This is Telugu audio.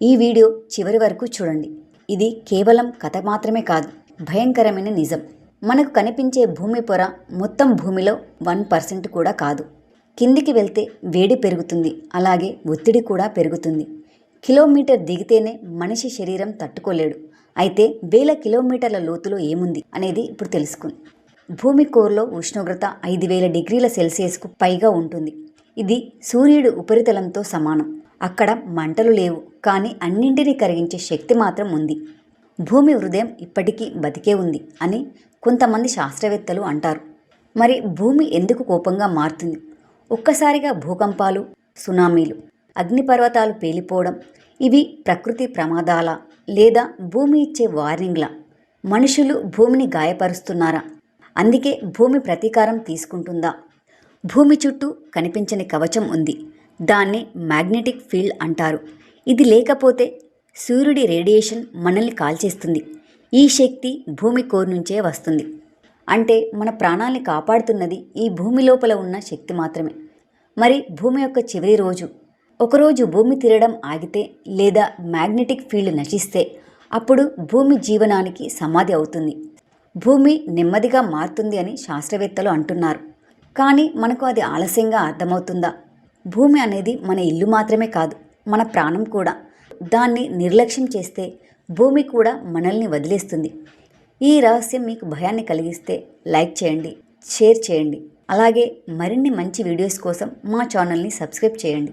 ఈ వీడియో చివరి వరకు చూడండి. ఇది కేవలం కథ మాత్రమే కాదు భయంకరమైన నిజం. మనకు కనిపించే భూమి పొర మొత్తం భూమిలో వన్ పర్సెంట్ కూడా కాదు. కిందికి వెళ్తే వేడి పెరుగుతుంది అలాగే ఒత్తిడి కూడా పెరుగుతుంది. కిలోమీటర్ దిగితేనే మనిషి శరీరం తట్టుకోలేడు. అయితే వేల కిలోమీటర్ల లోతులో ఏముంది అనేది ఇప్పుడు తెలుసుకుంది. భూమి కోర్లో ఉష్ణోగ్రత ఐదు వేల డిగ్రీల సెల్సియస్కు పైగా ఉంటుంది. ఇది సూర్యుడు ఉపరితలంతో సమానం. అక్కడ మంటలు లేవు కానీ అన్నింటినీ కరిగించే శక్తి మాత్రం ఉంది. భూమి హృదయం ఇప్పటికీ బతికే ఉంది అని కొంతమంది శాస్త్రవేత్తలు అంటారు. మరి భూమి ఎందుకు కోపంగా మారుతుంది? ఒక్కసారిగా భూకంపాలు సునామీలు అగ్నిపర్వతాలు పేలిపోవడం ఇవి ప్రకృతి ప్రమాదాల లేదా భూమి ఇచ్చే వార్నింగ్లా? మనుషులు భూమిని గాయపరుస్తున్నారా? అందుకే భూమి ప్రతీకారం తీసుకుంటుందా? భూమి చుట్టూ కనిపించని కవచం ఉంది. దాన్ని మ్యాగ్నెటిక్ ఫీల్డ్ అంటారు. ఇది లేకపోతే సూర్యుడి రేడియేషన్ మనల్ని కాల్చేస్తుంది. ఈ శక్తి భూమి కోర్ నుంచే వస్తుంది. అంటే మన ప్రాణాల్ని కాపాడుతున్నది ఈ భూమి లోపల ఉన్న శక్తి మాత్రమే. మరి భూమి యొక్క చివరి రోజు ఒకరోజు భూమి తిరగడం ఆగితే లేదా మ్యాగ్నెటిక్ ఫీల్డ్ నశిస్తే అప్పుడు భూమి జీవనానికి సమాధి అవుతుంది. భూమి నెమ్మదిగా మారుతుంది అని శాస్త్రవేత్తలు అంటున్నారు. కానీ మనకు అది ఆలస్యంగా అర్థమవుతుందా? భూమి అనేది మన ఇల్లు మాత్రమే కాదు మన ప్రాణం కూడా. దాన్ని నిర్లక్ష్యం చేస్తే భూమి కూడా మనల్ని వదిలేస్తుంది. ఈ రహస్యం మీకు భయాన్ని కలిగిస్తే లైక్ చేయండి షేర్ చేయండి. అలాగే మరిన్ని మంచి వీడియోస్ కోసం మా ఛానల్ని సబ్స్క్రైబ్ చేయండి.